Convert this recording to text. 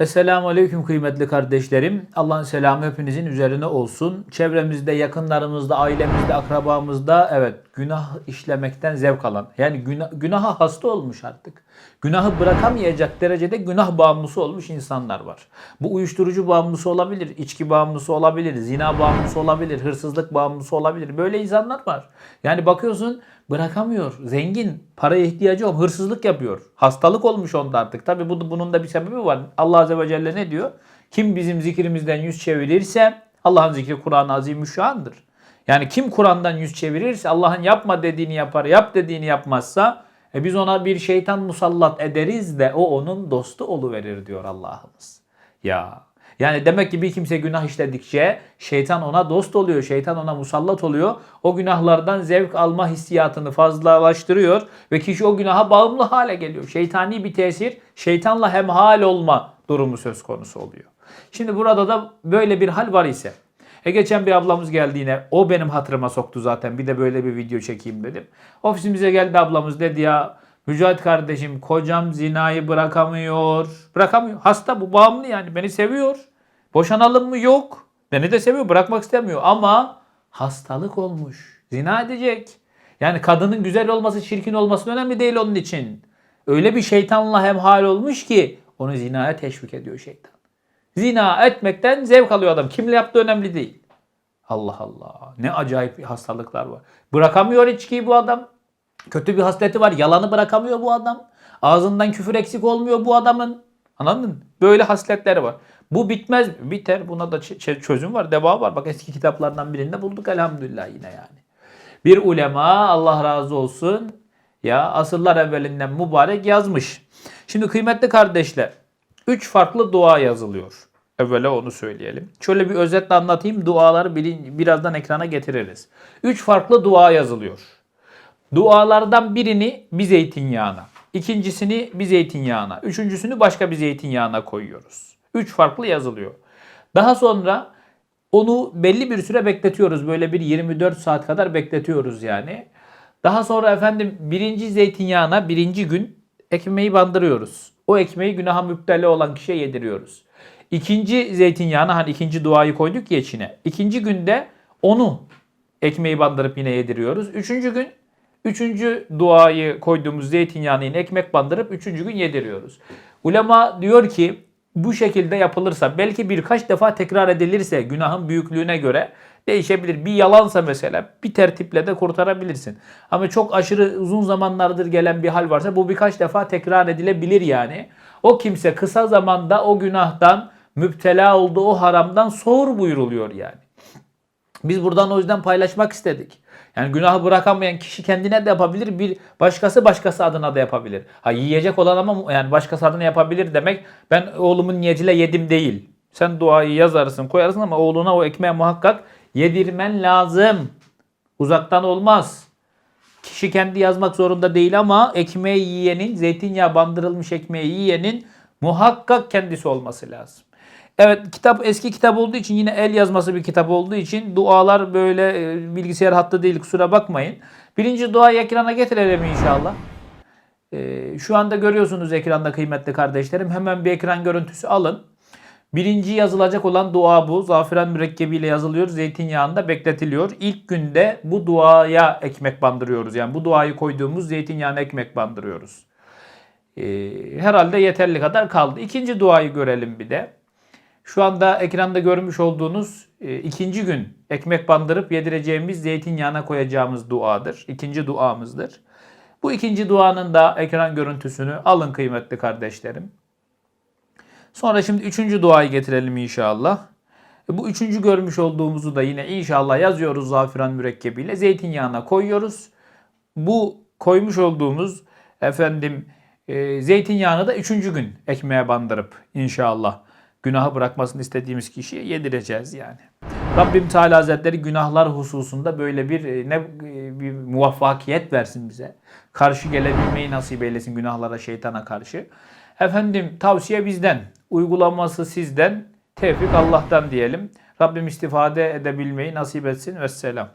Esselamu Aleyküm kıymetli kardeşlerim. Allah'ın selamı hepinizin üzerine olsun. Çevremizde, yakınlarımızda, ailemizde, akrabamızda evet günah işlemekten zevk alan. Yani günah, günaha hasta olmuş artık. Günahı bırakamayacak derecede günah bağımlısı olmuş insanlar var. Bu uyuşturucu bağımlısı olabilir, içki bağımlısı olabilir, zina bağımlısı olabilir, hırsızlık bağımlısı olabilir. Böyle insanlar var. Yani bakıyorsun bırakamıyor. Zengin, paraya ihtiyacı yok, hırsızlık yapıyor. Hastalık olmuş onda artık. Tabi bu, bunun da bir sebebi var. Allah Azze ve Celle ne diyor? Kim bizim zikrimizden yüz çevirirse Allah'ın zikri Kur'an-ı Azimüşşan'dır. Yani kim Kur'an'dan yüz çevirirse Allah'ın yapma dediğini yapar, yap dediğini yapmazsa e biz ona bir şeytan musallat ederiz de o onun dostu oluverir diyor Allah'ımız. Ya yani demek ki bir kimse günah işledikçe şeytan ona dost oluyor, şeytan ona musallat oluyor. O günahlardan zevk alma hissiyatını fazlalaştırıyor ve kişi o günaha bağımlı hale geliyor. Şeytani bir tesir, şeytanla hemhal olma durumu söz konusu oluyor. Şimdi burada da böyle bir hal var ise e geçen bir ablamız geldi yine. O benim hatırıma soktu zaten. Bir de böyle bir video çekeyim dedim. Ofisimize geldi ablamız dedi ya Mücahit kardeşim kocam zinayı bırakamıyor. Bırakamıyor. Hasta bu bağımlı yani. Beni seviyor. Boşanalım mı? Yok. Beni de seviyor. Bırakmak istemiyor. Ama hastalık olmuş. Zina edecek. Yani kadının güzel olması, çirkin olması önemli değil onun için. Öyle bir şeytanla hemhal olmuş ki onu zinaya teşvik ediyor şeytan. Zina etmekten zevk alıyor adam. Kimle yaptığı önemli değil. Allah Allah. Ne acayip hastalıklar var. Bırakamıyor içkiyi bu adam. Kötü bir hasleti var. Yalanı bırakamıyor bu adam. Ağzından küfür eksik olmuyor bu adamın. Anladın mı? Böyle hasletleri var. Bu bitmez mi? Biter. Buna da çözüm var. Deva var. Bak eski kitaplardan birinde bulduk elhamdülillah yine yani. Bir ulema Allah razı olsun ya asırlar evvelinden mübarek yazmış. Şimdi kıymetli kardeşler üç farklı dua yazılıyor. Evvela onu söyleyelim. Şöyle bir özetle anlatayım. Duaları bir- birazdan ekrana getiririz. Üç farklı dua yazılıyor. Dualardan birini bir zeytinyağına, ikincisini bir zeytinyağına, üçüncüsünü başka bir zeytinyağına koyuyoruz. Üç farklı yazılıyor. Daha sonra onu belli bir süre bekletiyoruz. Böyle bir 24 saat kadar bekletiyoruz yani. Daha sonra efendim birinci zeytinyağına birinci gün ekmeği bandırıyoruz. O ekmeği günaha müptele olan kişiye yediriyoruz. İkinci zeytinyağına hani ikinci duayı koyduk ya içine. İkinci günde onu ekmeği bandırıp yine yediriyoruz. Üçüncü gün üçüncü duayı koyduğumuz zeytinyağını yine ekmek bandırıp üçüncü gün yediriyoruz. Ulema diyor ki bu şekilde yapılırsa belki birkaç defa tekrar edilirse günahın büyüklüğüne göre değişebilir. Bir yalansa mesela bir tertiple de kurtarabilirsin. Ama çok aşırı uzun zamanlardır gelen bir hal varsa bu birkaç defa tekrar edilebilir yani. O kimse kısa zamanda o günahtan müptela olduğu o haramdan soğur buyuruluyor yani. Biz buradan o yüzden paylaşmak istedik. Yani günahı bırakamayan kişi kendine de yapabilir, bir başkası başkası adına da yapabilir. Ha yiyecek olan ama yani başkası adına yapabilir demek ben oğlumun niyetiyle yedim değil. Sen duayı yazarsın, koyarsın ama oğluna o ekmeği muhakkak yedirmen lazım. Uzaktan olmaz. Kişi kendi yazmak zorunda değil ama ekmeği yiyenin, zeytinyağı bandırılmış ekmeği yiyenin muhakkak kendisi olması lazım. Evet kitap eski kitap olduğu için yine el yazması bir kitap olduğu için dualar böyle e, bilgisayar hattı değil kusura bakmayın. Birinci duayı ekrana getirelim inşallah. E, şu anda görüyorsunuz ekranda kıymetli kardeşlerim. Hemen bir ekran görüntüsü alın. Birinci yazılacak olan dua bu. Zafiran mürekkebiyle yazılıyor. Zeytinyağında bekletiliyor. İlk günde bu duaya ekmek bandırıyoruz. Yani bu duayı koyduğumuz zeytinyağına ekmek bandırıyoruz. E, herhalde yeterli kadar kaldı. İkinci duayı görelim bir de. Şu anda ekranda görmüş olduğunuz e, ikinci gün ekmek bandırıp yedireceğimiz zeytinyağına koyacağımız duadır. İkinci duamızdır. Bu ikinci duanın da ekran görüntüsünü alın kıymetli kardeşlerim. Sonra şimdi üçüncü duayı getirelim inşallah. E, Bu üçüncü görmüş olduğumuzu da yine inşallah yazıyoruz zafiran mürekkebiyle. Zeytinyağına koyuyoruz. Bu koymuş olduğumuz efendim e, zeytinyağını da üçüncü gün ekmeğe bandırıp inşallah günahı bırakmasını istediğimiz kişiye yedireceğiz yani. Rabbim Teala Hazretleri günahlar hususunda böyle bir e, ne e, bir muvaffakiyet versin bize. Karşı gelebilmeyi nasip eylesin günahlara, şeytana karşı. Efendim tavsiye bizden, uygulaması sizden, tevfik Allah'tan diyelim. Rabbim istifade edebilmeyi nasip etsin. Vesselam.